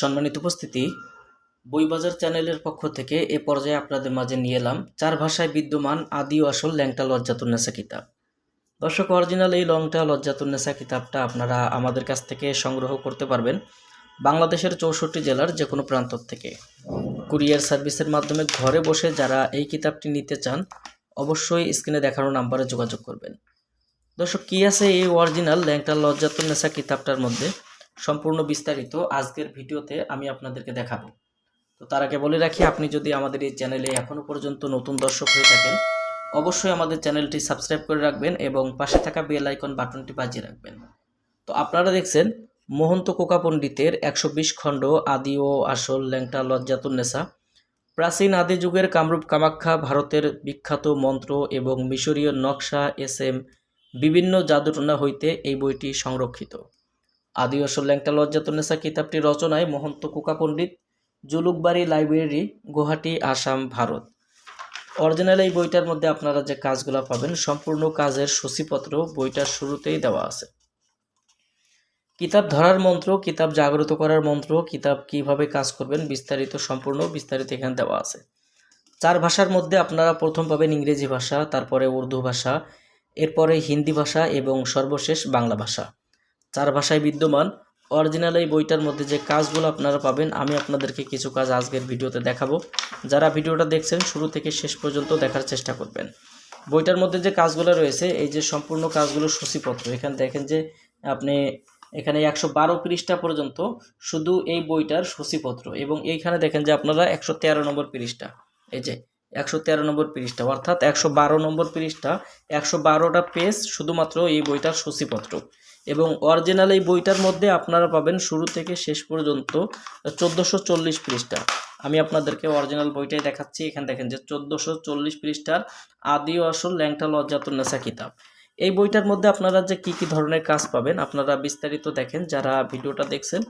সম্মানিত উপস্থিতি, বইবাজার চ্যানেলের পক্ষ থেকে এ পর্যায়ে আপনাদের মাঝে নিয়ে এলাম চার ভাষায় বিদ্যমান আদি ও আসল ল্যাংটা লজ্জাতুন্নেসা কিতাব। দর্শক, অরিজিনাল এই লংটা লজ্জাতুন্নেসা কিতাবটা আপনারা আমাদের কাছ থেকে সংগ্রহ করতে পারবেন বাংলাদেশের চৌষট্টি জেলার যে কোনো প্রান্ত থেকে। কুরিয়ার সার্ভিসের মাধ্যমে ঘরে বসে যারা এই কিতাবটি নিতে চান, অবশ্যই স্ক্রিনে দেখানো নাম্বারে যোগাযোগ করবেন। দর্শক, কী আছে এই অরিজিনাল ল্যাংটা লজ্জাতুন্নেসা কিতাবটার মধ্যে? সম্পূর্ণ বিস্তারিত আজকের ভিডিওতে আমি আপনাদেরকে দেখাবো। তো তার আগে বলে রাখি, আপনি যদি আমাদের এই চ্যানেলে এখনও পর্যন্ত নতুন দর্শক হয়ে থাকেন, অবশ্যই আমাদের চ্যানেলটি সাবস্ক্রাইব করে রাখবেন এবং পাশে থাকা বেল আইকন বাটনটি বাজিয়ে রাখবেন। তো আপনারা দেখছেন, মোহন্ত কোকা পণ্ডিতের একশো বিশ খণ্ড আদি ও আসল ল্যাংটা লজ্জাতুন্নেসা প্রাচীন আদি যুগের কামরূপ কামাখ্যা ভারতের বিখ্যাত মন্ত্র এবং মিশরীয় নকশা এস এম বিভিন্ন জাদুটনা হইতে এই বইটি সংরক্ষিত। আদি আসল ল্যাংটা লজ্জাতুন্নেসা কিতাবটি রচনায় মহন্ত কোকা পণ্ডিত, জুলুকবাড়ি লাইব্রেরি, গুয়াহাটি, আসাম, ভারত। অরিজিনাল এই বইটার মধ্যে আপনারা যে কাজগুলো পাবেন, সম্পূর্ণ কাজের সূচিপত্র বইটার শুরুতেই দেওয়া আছে। কিতাব ধরার মন্ত্র, কিতাব জাগ্রত করার মন্ত্র, কিতাব কীভাবে কাজ করবেন বিস্তারিত, সম্পূর্ণ বিস্তারিত এখানে দেওয়া আছে। চার ভাষার মধ্যে আপনারা প্রথম পাবেন ইংরেজি ভাষা, তারপরে উর্দু ভাষা, এরপরে হিন্দি ভাষা এবং সর্বশেষ বাংলা ভাষা। চার ভাষায় বিদ্যমান অরিজিনাল এই বইটার মধ্যে যে কাজগুলো আপনারা পাবেন, আমি আপনাদেরকে কিছু কাজ আজকের ভিডিওতে দেখাবো। যারা ভিডিওটা দেখছেন, শুরু থেকে শেষ পর্যন্ত দেখার চেষ্টা করবেন। বইটার মধ্যে যে কাজগুলো রয়েছে, এই যে সম্পূর্ণ কাজগুলো সূচিপত্র। এখানে দেখেন যে আপনি এখানে একশো বারো পৃষ্ঠা পর্যন্ত শুধু এই বইটার সূচিপত্র এবং এইখানে দেখেন যে আপনারা একশো তেরো নম্বর পৃষ্ঠা। এই যে একশো তেরো নম্বর পৃষ্ঠা, অর্থাৎ একশো বারো নম্বর পৃষ্ঠা, একশো বারোটা পেজ শুধুমাত্র এই বইটার সূচিপত্র। এবং অরিজিনাল এই বইটার মধ্যে আপনারা পাবেন শুরু থেকে শেষ পর্যন্ত চোদ্দোশো চল্লিশ পৃষ্ঠা। আমি আপনাদেরকে অরিজিনাল বইটাই দেখাচ্ছি, এখানে দেখেন যে চোদ্দোশো চল্লিশ পৃষ্ঠার আদি আসল ল্যাংটা লজ্জাতুন্নেসা কিতাব। এই বইটার মধ্যে আপনারা যে কি কি ধরনের কাজ পাবেন, আপনারা বিস্তারিত দেখেন, যারা ভিডিওটা দেখছেন,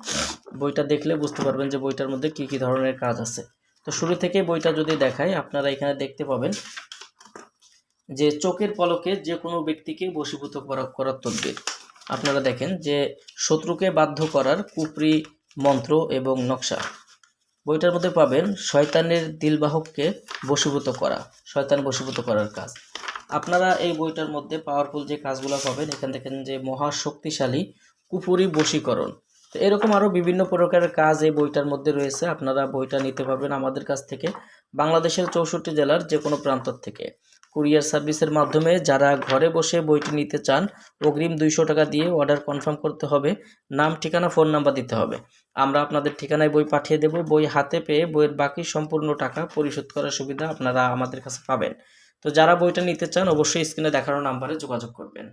বইটা দেখলে বুঝতে পারবেন যে বইটার মধ্যে কি কি ধরনের কাজ আছে। তো শুরু থেকে বইটা যদি দেখাই, আপনারা এখানে দেখতে পাবেন যে চোখের পলকে যে কোনো ব্যক্তিকে বশীভূত করা, করার তদ্বির। আপনারা দেখেন যে শত্রুকে বাধ্য করার কুপরি মন্ত্র এবং নকশা। বইটার মধ্যে পাবেন শয়তানের দিলবাহককে বশীভূত করা, শয়তান বশীভূত করার কাজ। আপনারা এই বইটার মধ্যে পাওয়ারফুল যে কাজগুলো পাবেন, এখানে দেখেন যে মহাশক্তিশালী কুপুরি বশীকরণ। তো এরকম আরও বিভিন্ন প্রকারের কাজ এই বইটার মধ্যে রয়েছে। আপনারা বইটা নিতে পারবেন আমাদের কাছ থেকে। বাংলাদেশের চৌষট্টি জেলার যে কোনো প্রান্ত থেকে। কুরিয়ার সার্ভিসের মাধ্যমে যারা ঘরে বসে বইটি নিতে চান, অগ্রিম দুইশো টাকা দিয়ে অর্ডার কনফার্ম করতে হবে। নাম, ঠিকানা, ফোন নাম্বার দিতে হবে। আমরা আপনাদের ঠিকানায় বই পাঠিয়ে দেব। বই হাতে পেয়ে বইয়ের বাকি সম্পূর্ণ টাকা পরিশোধ করার সুবিধা আপনারা আমাদের কাছে পাবেন। তো যারা বইটা নিতে চান, অবশ্যই স্ক্রিনে দেখানো নাম্বারে যোগাযোগ করবেন।